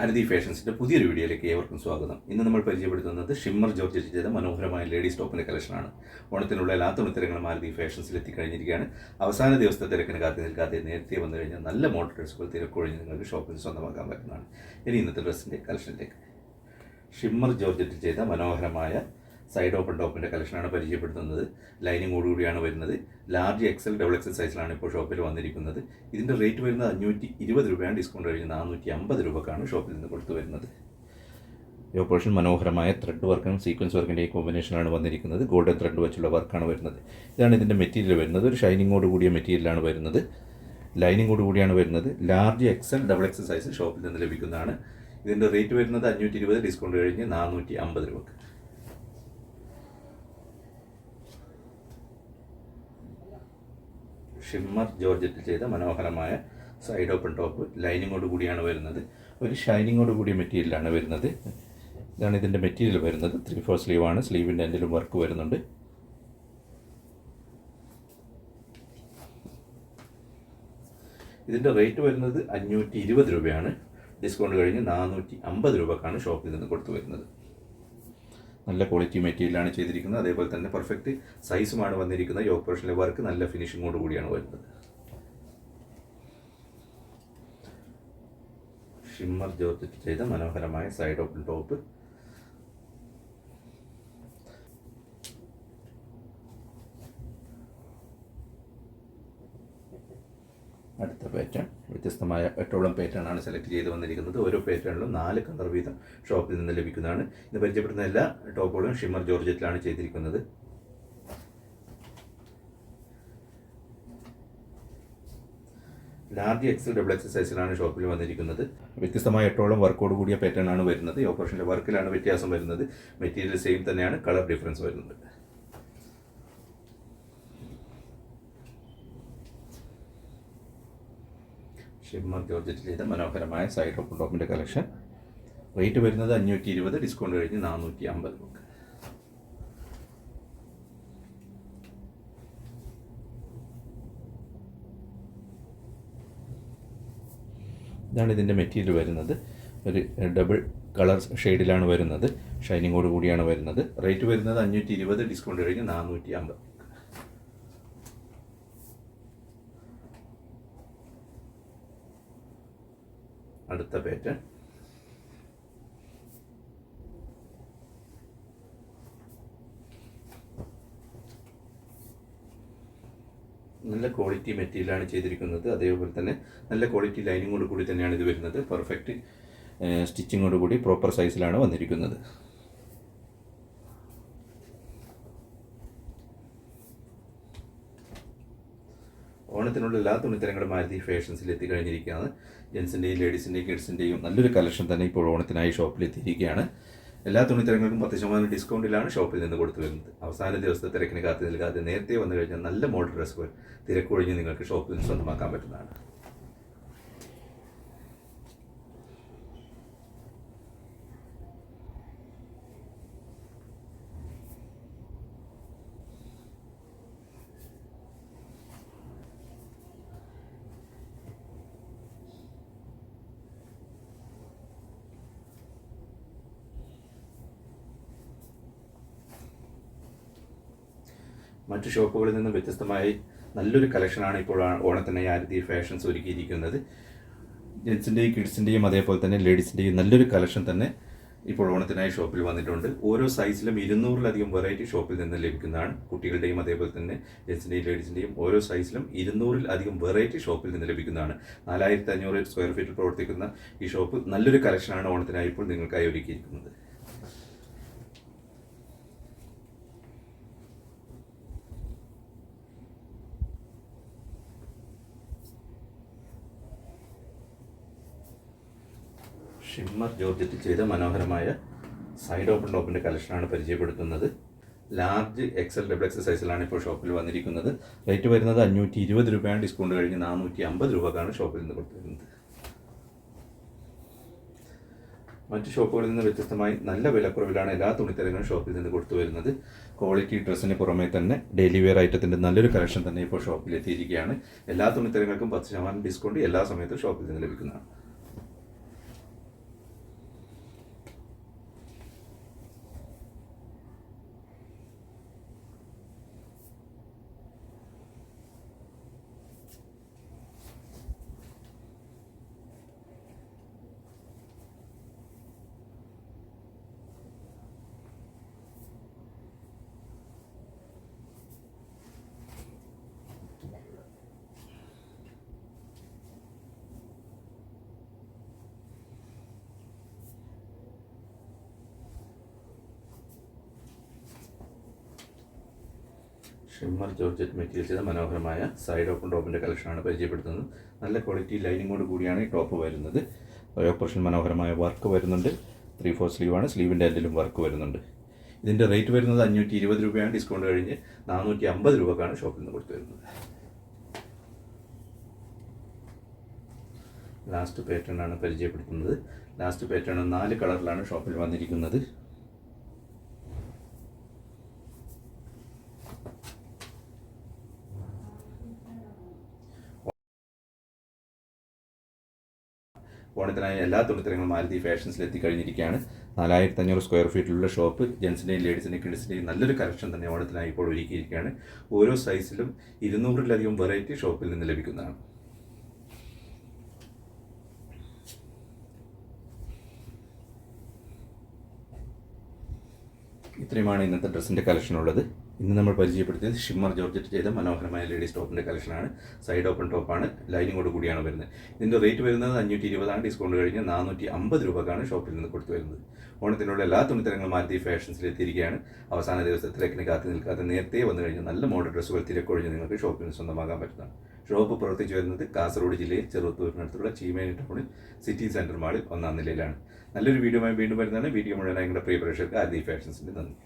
ആരതി ഫാഷൻസിന്റെ പുതിയൊരു വീഡിയോയിലേക്ക് ഏവർക്കും സ്വാഗതം. ഇന്ന് നമ്മൾ പരിചയപ്പെടുത്തുന്നത് ഷിമ്മർ ജോർജ് ചെയ്ത മനോഹരമായ ലേഡീസ് ടോപ്പിന്റെ കളക്ഷനാണ്. ഓണത്തിനുള്ള എല്ലാ തുണിത്തരങ്ങളും ആരതി ഫാഷൻസിൽ എത്തിക്കഴിഞ്ഞിരിക്കുകയാണ് അവസാന ദിവസത്തെ തിരക്കിന് കാത്തി നിൽക്കാതെ നേരത്തെ വന്നു കഴിഞ്ഞാൽ നല്ല മോഡൽ ഡ്രസ്സുകൾ തിരക്കൊഴിഞ്ഞ് നിങ്ങൾക്ക് ഷോപ്പിൽ സ്വന്തമാക്കാൻ പറ്റുന്നതാണ്. ഇനി ഇന്നത്തെ ഡ്രസ്സിന്റെ കളക്ഷനിലേക്ക്. ഷിമ്മർ ജോർജറ്റിൽ ചെയ്ത മനോഹരമായ സൈഡ് ഓപ്പൺ ടോപ്പിന്റെ കളക്ഷനാണ് പരിചയപ്പെടുത്തുന്നത്. ലൈനിങ്ങോടുകൂടിയാണ് വരുന്നത്. ലാർജ് എക്സൽ ഡബിൾ എക്സൽ സൈസിലാണ് ഇപ്പോൾ ഷോപ്പിൽ വന്നിരിക്കുന്നത്. ഇതിന്റെ റേറ്റ് വരുന്നത് അഞ്ഞൂറ്റി ഇരുപത് രൂപയാണ്. ഡിസ്കൗണ്ട് കഴിഞ്ഞ് നാനൂറ്റി അമ്പത് രൂപക്കാണ് ഷോപ്പിൽ നിന്ന് കൊടുത്തു വരുന്നത്. ഈ ഓപ്പറേഷൻ മനോഹരമായ ത്രെഡ് വർക്കും സീക്വൻസ് വർക്കിന്റെ ഈ കോമ്പിനേഷനാണ് വന്നിരിക്കുന്നത്. ഗോൾഡൻ ത്രെഡ് വെച്ചുള്ള വർക്കാണ് വരുന്നത്. ഇതാണ് ഇതിന്റെ മെറ്റീരിയൽ വരുന്നത്. ഒരു ഷൈനിങ്ങോട് കൂടിയ മെറ്റീരിയലാണ് വരുന്നത്. ലൈനിങ്ങോട് കൂടിയാണ് വരുന്നത്. Large XL double XL size ഷോപ്പിൽ നിന്ന് ലഭിക്കുന്നതാണ്. ഇതിന്റെ റേറ്റ് വരുന്നത് അഞ്ഞൂറ്റി ഇരുപത് ഡിസ്കൗണ്ട് കഴിഞ്ഞ് നാനൂറ്റി അമ്പത് രൂപക്ക്. ഷിമ്മർ ജോർജറ്റ് ചെയ്ത മനോഹരമായ സൈഡ് ഓപ്പൺ ടോപ്പ് ലൈനിങ്ങോട് കൂടിയാണ് വരുന്നത്. ഒരു ഷൈനിങ്ങോട് കൂടിയ മെറ്റീരിയലാണ് വരുന്നത്. ഇതാണ് ഇതിന്റെ മെറ്റീരിയൽ വരുന്നത്. ത്രീ ഫോർ സ്ലീവ് ആണ്. സ്ലീവിന്റെ എൻഡിലും വർക്ക് വരുന്നുണ്ട്. ഇതിന്റെ റേറ്റ് വരുന്നത് അഞ്ഞൂറ്റി ഇരുപത് രൂപയാണ്. ഡിസ്കൗണ്ട് കഴിഞ്ഞ് നാനൂറ്റി അമ്പത് രൂപക്കാണ് ഷോപ്പിൽ നിന്ന് കൊടുത്തു വരുന്നത്. നല്ല ക്വാളിറ്റി മെറ്റീരിയലാണ് ചെയ്തിരിക്കുന്നത്. അതേപോലെ തന്നെ പെർഫെക്റ്റ് സൈസുമാണ് വന്നിരിക്കുന്നത്. ഈ ഓപ്പറേഷനിലെ വർക്ക് നല്ല ഫിനിഷിങ്ങോട് കൂടിയാണ് വരുന്നത്. ഷിമ്മർ ജോർജറ്റ് ചെയ്ത മനോഹരമായ സൈഡ് ഓപ്പൺ ടോപ്പ് അടുത്ത പാറ്റേൺ വ്യത്യസ്തമായ എട്ടോളം ആണ് സെലക്ട് ചെയ്ത് വന്നിരിക്കുന്നത്. ഓരോ പാറ്റേണിലും നാല് കളർ വീതം ഷോപ്പിൽ നിന്ന് ലഭിക്കുന്നതാണ്. ഇത് പരിചയപ്പെടുന്ന എല്ലാ ടോപ്പുകളും ഷിമർ ജോർജറ്റിലാണ് ചെയ്തിരിക്കുന്നത്. ലാർജ് എക്സൽ ഡബിൾ എക്സൽ സൈസിലാണ് ഷോപ്പിൽ വന്നിരിക്കുന്നത്. വ്യത്യസ്തമായ എട്ടോളം വർക്കോട് കൂടിയ പാറ്റേൺ ആണ് വരുന്നത്. ഓപ്പറേഷന്റെ വർക്കിലാണ് വ്യത്യാസം വരുന്നത്. മെറ്റീരിയൽ സെയിം തന്നെയാണ് കളർ ഡിഫറൻസ് വരുന്നത്. ഷിമ്മർ ജോർജറ്റ് ചെയ്ത മനോഹരമായ സൈഡ് ഓപ്പൺ ടോപ്പിന്റെ കളക്ഷൻ റേറ്റ് വരുന്നത് അഞ്ഞൂറ്റി ഇരുപത് ഡിസ്കൗണ്ട് കഴിഞ്ഞ് നാനൂറ്റി അമ്പത് രൂപ ഇതാണ് ഇതിന്റെ മെറ്റീരിയൽ വരുന്നത്. ഒരു ഡബിൾ കളർ ഷെയ്ഡിലാണ് വരുന്നത്. ഷൈനിങ്ങോട് കൂടിയാണ് വരുന്നത്. റേറ്റ് വരുന്നത് അഞ്ഞൂറ്റി ഇരുപത് ഡിസ്കൗണ്ട് കഴിഞ്ഞ് നാനൂറ്റി അമ്പത് അടുത്ത പേറ്റ് നല്ല ക്വാളിറ്റി മെറ്റീരിയലാണ് ചെയ്തിരിക്കുന്നത്. അതേപോലെ തന്നെ നല്ല ക്വാളിറ്റി ലൈനിങ്ങോട് കൂടി തന്നെയാണ് ഇത് വരുന്നത്. പെർഫെക്റ്റ് സ്റ്റിച്ചിങ്ങോട് കൂടി പ്രോപ്പർ സൈസിലാണ് വന്നിരിക്കുന്നത്. ഓണത്തിനുള്ള എല്ലാ തുണിത്തരങ്ങളും മാരുതി ഫാഷൻസിൽ എത്തിക്കഴിഞ്ഞിരിക്കുകയാണ്. ജെൻസിന്റെയും ലേഡീസിന്റെയും കിഡ്സിന്റെയും നല്ലൊരു കളക്ഷൻ തന്നെ ഇപ്പോൾ ഓണത്തിനായി ഷോപ്പിൽ എത്തിയിരിക്കുകയാണ് എല്ലാ തുണിത്തരങ്ങൾക്കും പത്ത് ശതമാനം ഡിസ്കൗണ്ടിലാണ് ഷോപ്പിൽ നിന്ന് കൊടുത്തു വരുന്നത്. അവസാന ദിവസത്തെ തിരക്കിന് കാത്തു നിൽക്കാതെ നേരത്തെ വന്നു കഴിഞ്ഞാൽ നല്ല മോഡൽ ഡ്രസ്സുകൾ തിരക്കൊഴിഞ്ഞ് നിങ്ങൾക്ക് ഷോപ്പിൽ നിന്ന് സ്വന്തമാക്കാൻ പറ്റുന്നതാണ്. മറ്റു ഷോപ്പുകളിൽ നിന്നും വ്യത്യസ്തമായി നല്ലൊരു കളക്ഷനാണ് ഇപ്പോൾ ഓണത്തിന് ആരതി ഫാഷൻസ് ഒരുക്കിയിരിക്കുന്നത്. ജെൻസിന്റെയും കിഡ്സിന്റെയും അതേപോലെ തന്നെ ലേഡീസിന്റെയും നല്ലൊരു കളക്ഷൻ തന്നെ ഇപ്പോൾ ഓണത്തിനായി ഷോപ്പിൽ വന്നിട്ടുണ്ട്. ഓരോ സൈസിലും ഇരുന്നൂറിലധികം വെറൈറ്റി ഷോപ്പിൽ നിന്ന് ലഭിക്കുന്നതാണ്. കുട്ടികളുടെയും അതേപോലെ തന്നെ ജെൻസിന്റെയും ലേഡീസിന്റെയും ഓരോ സൈസിലും ഇരുന്നൂറിൽ അധികം വെറൈറ്റി ഷോപ്പിൽ നിന്ന് ലഭിക്കുന്നതാണ്. നാലായിരത്തി അഞ്ഞൂറ് സ്ക്വയർ ഫീറ്റിൽ പ്രവർത്തിക്കുന്ന ഈ ഷോപ്പ് നല്ലൊരു കളക്ഷനാണ് ഓണത്തിനായി ഇപ്പോൾ നിങ്ങൾക്കായി ഒരുക്കിയിരിക്കുന്നത്. ഷിമ്മർ ജോർജറ്റ് ചെയ്ത മനോഹരമായ സൈഡ് ഓപ്പൺ ടോപ്പിന്റെ കളക്ഷനാണ് പരിചയപ്പെടുത്തുന്നത്. ലാർജ് എക്സൽ ഡബിൾ എക്സൽ സൈസിലാണ് ഇപ്പോൾ ഷോപ്പിൽ വന്നിരിക്കുന്നത്. റേറ്റ് വരുന്നത് അഞ്ഞൂറ്റി ഇരുപത് രൂപയാണ്. ഡിസ്കൗണ്ട് കഴിഞ്ഞ് നാനൂറ്റി അമ്പത് രൂപക്കാണ് ഷോപ്പിൽ നിന്ന് കൊടുത്തിരുന്നത്. മറ്റ് ഷോപ്പുകളിൽ നിന്ന് വ്യത്യസ്തമായി നല്ല വിലക്കുറവിലാണ് എല്ലാ തുണിത്തരങ്ങളും ഷോപ്പിൽ നിന്ന് കൊടുത്തു വരുന്നത്. ക്വാളിറ്റി ഡ്രസ്സിന് പുറമെ തന്നെ ഡെയിലി വെയർ ഐറ്റത്തിന്റെ നല്ലൊരു കളക്ഷൻ തന്നെ ഇപ്പോൾ ഷോപ്പിൽ എത്തിയിരിക്കുകയാണ്. എല്ലാ തുണിത്തരങ്ങൾക്കും പത്ത് ശതമാനം ഡിസ്കൗണ്ട് എല്ലാ സമയത്തും ഷോപ്പിൽ നിന്ന് ലഭിക്കുന്നതാണ്. ഷിമ്മർ ജോർജറ്റ് മെറ്റീരിയൽ ചെയ്ത മനോഹരമായ സൈഡ് ഓപ്പൺ ടോപ്പിന്റെ കളക്ഷനാണ് പരിചയപ്പെടുത്തുന്നത്. നല്ല ക്വാളിറ്റി ലൈനിങ്ങോട് കൂടിയാണ് ഈ ടോപ്പ് വരുന്നത്. ഓപ്പറേഷൻ മനോഹരമായ വർക്ക് വരുന്നുണ്ട്. ത്രീ ഫോർ സ്ലീവാണ് സ്ലീവിന്റെ എൻഡിലും വർക്ക് വരുന്നുണ്ട്. ഇതിന്റെ റേറ്റ് വരുന്നത് അഞ്ഞൂറ്റി ഇരുപത് രൂപയാണ്. ഡിസ്കൗണ്ട് കഴിഞ്ഞ് നാനൂറ്റി അമ്പത് രൂപക്കാണ് ഷോപ്പിൽ നിന്ന് കൊടുത്തു വരുന്നത്. ലാസ്റ്റ് പാറ്റേൺ ആണ് പരിചയപ്പെടുത്തുന്നത്. ലാസ്റ്റ് പാറ്റേൺ നാല് കളറിലാണ് ഷോപ്പിൽ വന്നിരിക്കുന്നത്. ഓണത്തിനായി എല്ലാ തുണിത്തരങ്ങളും മാരുതി ഫാഷൻസിൽ എത്തിക്കഴിഞ്ഞിരിക്കുകയാണ്. നാലായിരത്തി അഞ്ഞൂറ് സ്ക്വയർ ഫീറ്റിലുള്ള ഷോപ്പ് ജെൻസിന്റെയും ലേഡീസിന്റെയും കിഡ്സിന്റെയും നല്ലൊരു കളക്ഷൻ തന്നെ ഓണത്തിനായി ഇപ്പോൾ ഒരുക്കിയിരിക്കുകയാണ്. ഓരോ സൈസിലും ഇരുന്നൂറിലധികം വെറൈറ്റി ഷോപ്പിൽ നിന്ന് ലഭിക്കുന്നതാണ്. ഇത്രയുമാണ് ഇന്നത്തെ ഡ്രസ്സിന്റെ കളക്ഷൻ ഉള്ളത്. ഇന്ന് നമ്മൾ പരിചയപ്പെടുത്തിയത് ഷിമ്മർ ജോർജറ്റ് ചെയ്ത മനോഹരമായ ലേഡീസ് ടോപ്പിന്റെ കളക്ഷനാണ്. സൈഡ് ഓപ്പൺ ടോപ്പാണ് ലൈനിങ്ങോട് കൂടിയാണ് വരുന്നത്. ഇതിന്റെ റേറ്റ് വരുന്നത് അഞ്ഞൂറ്റി ഇരുപതാണ് ഡിസ്കൗണ്ട് കഴിഞ്ഞ് നാനൂറ്റി അമ്പത് രൂപക്കാണ് ഷോപ്പിൽ നിന്ന് കൊടുത്തു വരുന്നത്. ഓണത്തിനുള്ള എല്ലാ തുണിത്തരങ്ങളും മാരുതി ഫാഷൻസിൽ എത്തിയിരിക്കുകയാണ്. അവസാന ദിവസത്തെ തിരക്കിന് കാത്തു നിൽക്കാതെ നേരത്തെ വന്നു കഴിഞ്ഞാൽ നല്ല മോഡൽ ഡ്രസ്സുകൾ തിരക്കൊഴിഞ്ഞ് നിങ്ങൾക്ക് ഷോപ്പിൽ നിന്ന് സ്വന്തമാകാൻ പറ്റുന്നതാണ്. ഷോപ്പ് പ്രവർത്തിച്ചു വരുന്നത് കാസർഗോഡ് ജില്ലയിൽ ചെറുത്തൂരിനടുത്തുള്ള ചീമേനി ടൗണിൽ സിറ്റി സെന്റർ മാളിൽ ഒന്നാം നിലയിലാണ്. നല്ലൊരു വീഡിയോയുമായി വീണ്ടും വരുന്നതാണ്. വീഡിയോ മുഴുവൻ നിങ്ങളുടെ പ്രിയ പ്രേക്ഷകർക്ക് ആദ്യ ഫാഷൻസിന്റെ നന്ദി.